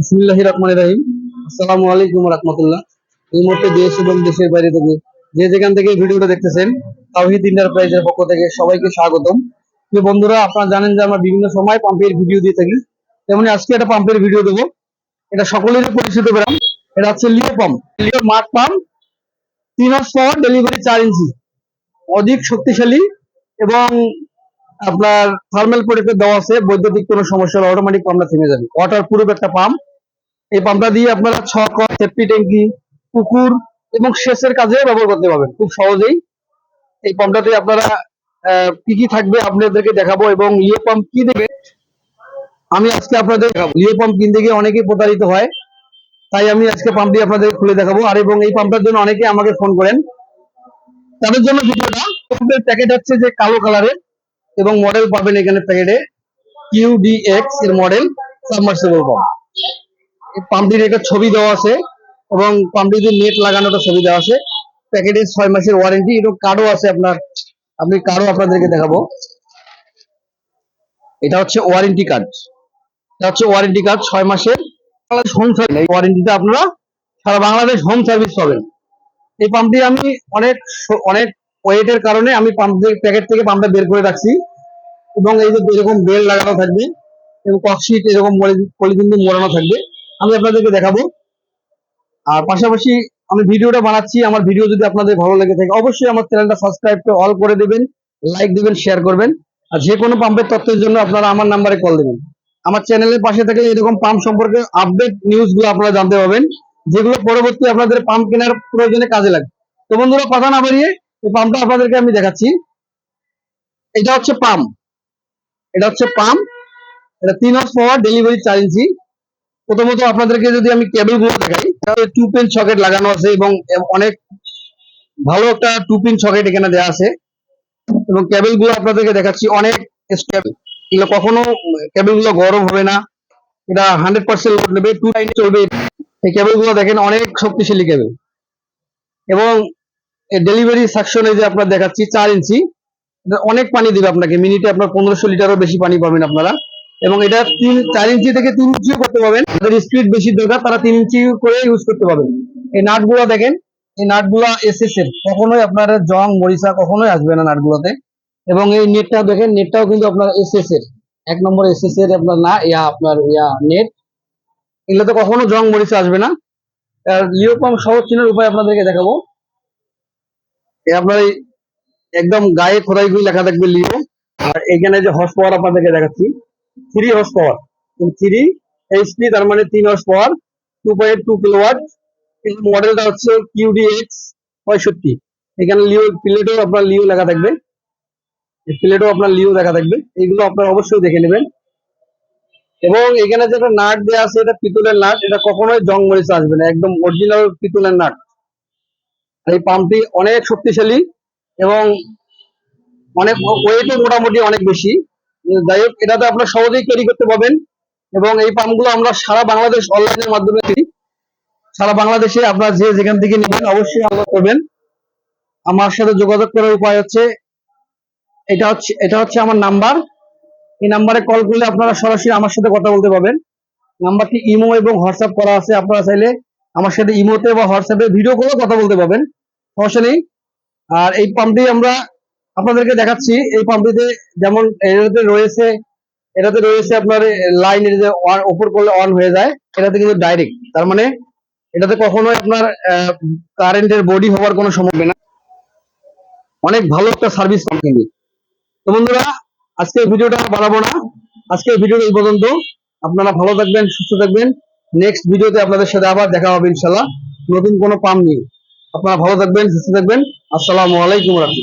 বিসমুল্লাহ রহমান রাহিম। আসসালামু আলাইকুম রহমতুল্লাহ। এই মুহূর্তে দেশ এবং দেশের বাইরে থেকে যে যেখান থেকে ভিডিওটা দেখতেছেন, তাওহিদ এন্টারপ্রাইজের পক্ষ থেকে সবাইকে স্বাগতম। প্রিয় বন্ধুরা, আপনারা জানেন যে আমরা বিভিন্ন সময় পাম্পের ভিডিও দিয়ে থাকি। তেমনি আজকে একটা পাম্পের ভিডিও দেবো। এটা পরিচিত এটা হচ্ছে লিও পাম্প। লিও মাঠ পাম্প, তিন হাজার পাওয়ার, ডেলিভারি চার ইঞ্চি। অধিক শক্তিশালী এবং আপনার থার্মাল প্রোটেক্টর দেওয়া আছে, বৈদ্যুতিক কোনো সমস্যা হলে অটোমেটিক পাম্পটা থেমে যাবে। ওয়াটার প্রুফ একটা পাম্প। এই পাম্পটা দিয়ে আপনারা ছক সেফটি ট্যাঙ্কি, পুকুর এবং সেচের কাজে ব্যবহার করতে পারবেন। খুব সহজেই এই পাম্পটাতে আপনারা কি কি থাকবে আপনাদেরকে দেখাবো এবং লিও পাম্প কি দেবে আমি আজকে আপনাদের দেখাবো। পাম্প কিনতে গিয়ে অনেকেই প্রতারিত হয়, তাই আমি আজকে পাম্পটি আপনাদের খুলে দেখাবো। আর এবং এই পাম্পটার জন্য অনেকে আমাকে ফোন করেন। তাদের জন্য ভিডিওটা পাম্পের প্যাকেট হচ্ছে যে কালো কালারের এবং মডেল পাবেন এখানে প্যাকেটে। কিউডিএক্স এর মডেল সাবমার্সিবল পাম্প পাম্পটির একটা ছবি দেওয়া আছে এবং পাম্পটিতে নেট লাগানোটা ছবি দেওয়া আছে। প্যাকেটে ছয় মাসের ওয়ারেন্টি এবং কার্ডও আছে আপনার। আমি কার্ডও আপনাদেরকে দেখাবো। এটা হচ্ছে ওয়ারেন্টি কার্ড এটা হচ্ছে ওয়ারেন্টি কার্ড ছয় মাসের। হোম সার্ভিস ওয়ারেন্টিটা আপনারা সারা বাংলাদেশ হোম সার্ভিস পাবেন। এই পাম্পটি আমি অনেক অনেক ওয়েটের কারণে আমি পাম্প প্যাকেট থেকে পাম্পটা বের করে রাখছি। এবং এই যে এরকম বেল লাগানো থাকবে এবং ককশিট এরকম পলিথিন দিয়ে মোড়ানো থাকবে। আমি আপনাদেরকে দেখাবো। আর পাশাপাশি আমি ভিডিওটা বানাচ্ছি। আমার ভিডিও যদি আপনাদের ভালো লেগে থাকে, অবশ্যই আমার চ্যানেলটা সাবস্ক্রাইব করে অল করে দেবেন লাইক দিবেন শেয়ার করবেন। আর যে কোনো পাম্পের তথ্যের জন্য আপনারা আমার নাম্বারে কল দেবেন। আমার চ্যানেলের পাশে থাকলে এরকম পাম্প সম্পর্কে আপডেট নিউজগুলো আপনারা জানতে পারবেন, যেগুলো পরবর্তী আপনাদের পাম্প কেনার প্রয়োজনে কাজে লাগবে তো বন্ধুরা, কথা না বাড়িয়ে এই পাম্পটা আপনাদেরকে আমি দেখাচ্ছি। এটা হচ্ছে পাম্প এটা হচ্ছে পাম্প এটা তিন হাজার পাওয়ার ডেলিভারি চার ইঞ্চি প্রথমত আপনাদেরকে যদি আমি কেবলগুলো দেখাই, তাহলে টু পিন সকেট লাগানো আছে এবং অনেক ভালো একটা টু পিন সকেট এখানে দেওয়া আছে। এবং কেবলগুলো আপনাদেরকে দেখাচ্ছি, অনেক স্টেবল এগুলো কখনো কেবলগুলো গরম হবে না। এটা হান্ড্রেড পার্সেন্ট লোড নেবে টু লাইন চলবে। এই কেবলগুলো দেখেন, অনেক শক্তিশালী কেবল এবং ডেলিভারি সেকশনে যে আপনার দেখাচ্ছি, চার ইঞ্চি অনেক পানি দিবে আপনাকে। মিনিটে আপনার পনেরোশো লিটারও বেশি পানি পাবেন আপনারা। এবং এটা তিন, চার ইঞ্চি থেকে তিন ইঞ্চিও করতে পারবেন। যাদের স্পিড বেশি দরকার, তারা তিন ইঞ্চি করে ইউজ করতে পারবেন। এই নাটগুলো দেখেন, এই নাটগুলো এসএস এর। কখনোই আপনার জং, মরিচা কখনোই আসবে না নাট নাটগুলোতে। এবং এই নেটটা দেখেন, নেটটাও কিন্তু আপনার এসএস এর। এক নম্বর এসএস এর আপনার না, ইয়া আপনার, ইয়া নেট। এগুলোতে কখনো জং, মরিচা আসবে না। পাম্প সহজ চিনার উপায় আপনাদেরকে দেখাবো। আপনার এই একদম গায়ে খোদাই করে লেখা থাকবে লিও আর এখানে যে হর্স পাওয়ার আপনাদেরকে দেখাচ্ছি। Three horse power three HP তার মানে তিন horse power two point two kilowatt এই মডেলটা হচ্ছে কিউডিএক্স পঁয়ষট্টি। এখানে লিও প্লেটেও আপনার লিও লেখা থাকবে। প্লেটেও আপনার লিও লেখা থাকবে। এইগুলো আপনারা অবশ্যই দেখে নেবেন। এবং এখানে যেটা নাট দেওয়া আছে, এটা পিতলের নাট, এটা কখনোই জং মরিচা আসবে না। একদম অরিজিনাল পিতলের নাট। এই পাম্পটি অনেক শক্তিশালী এবং অনেক ওয়েটও মোটামুটি অনেক বেশি। যাই হোক, এটাতে আপনার সহজেই ক্যারি করতে পারবেন এবং এই পাম্পগুলো আমরা সারা বাংলাদেশ অনলাইনের মাধ্যমে দিই সারা বাংলাদেশে আপনারা যে যেখান থেকে নেবেন অবশ্যই আলাদা করবেন। আমার সাথে যোগাযোগ করার উপায় হচ্ছে, এটা হচ্ছে এটা হচ্ছে আমার নাম্বার। এই নাম্বারে কল করলে আপনারা সরাসরি আমার সাথে কথা বলতে পারবেন। নাম্বারটি ইমো এবং হোয়াটসঅ্যাপ করা আছে, আপনারা চাইলে আমার সাথে ইমোতে বা হোয়াটসঅ্যাপে ভিডিও কলেও কথা বলতে পারবেন। সমস্যা নেই। আর এই পাম্পটি আমরা আপনাদেরকে দেখাচ্ছি, এই পাম্পটিতে যেমন এটাতে রয়েছে এটাতে রয়েছে আপনার লাইন on- ওপর করলে অন হয়ে যায়, এটাতে কিন্তু ডাইরেক্ট তার মানে এটাতে কখনোই আপনার কারেন্টের বডি হওয়ার কোনো সম্ভাবনা না অনেক ভালো একটা সার্ভিস পাম্প কিন্তু। তো বন্ধুরা, আজকে ভিডিওটা বাড়াবো না। আজকে ভিডিওটা এই পর্যন্ত। আপনারা ভালো থাকবেন, সুস্থ থাকবেন। নেক্সট ভিডিওতে আপনাদের সাথে আবার দেখা হবে ইনশাল্লাহ নতুন কোনো পাম্প নিয়ে। আপনারা ভালো থাকবেন, সুস্থ থাকবেন। আসসালামু আলাইকুম রাখি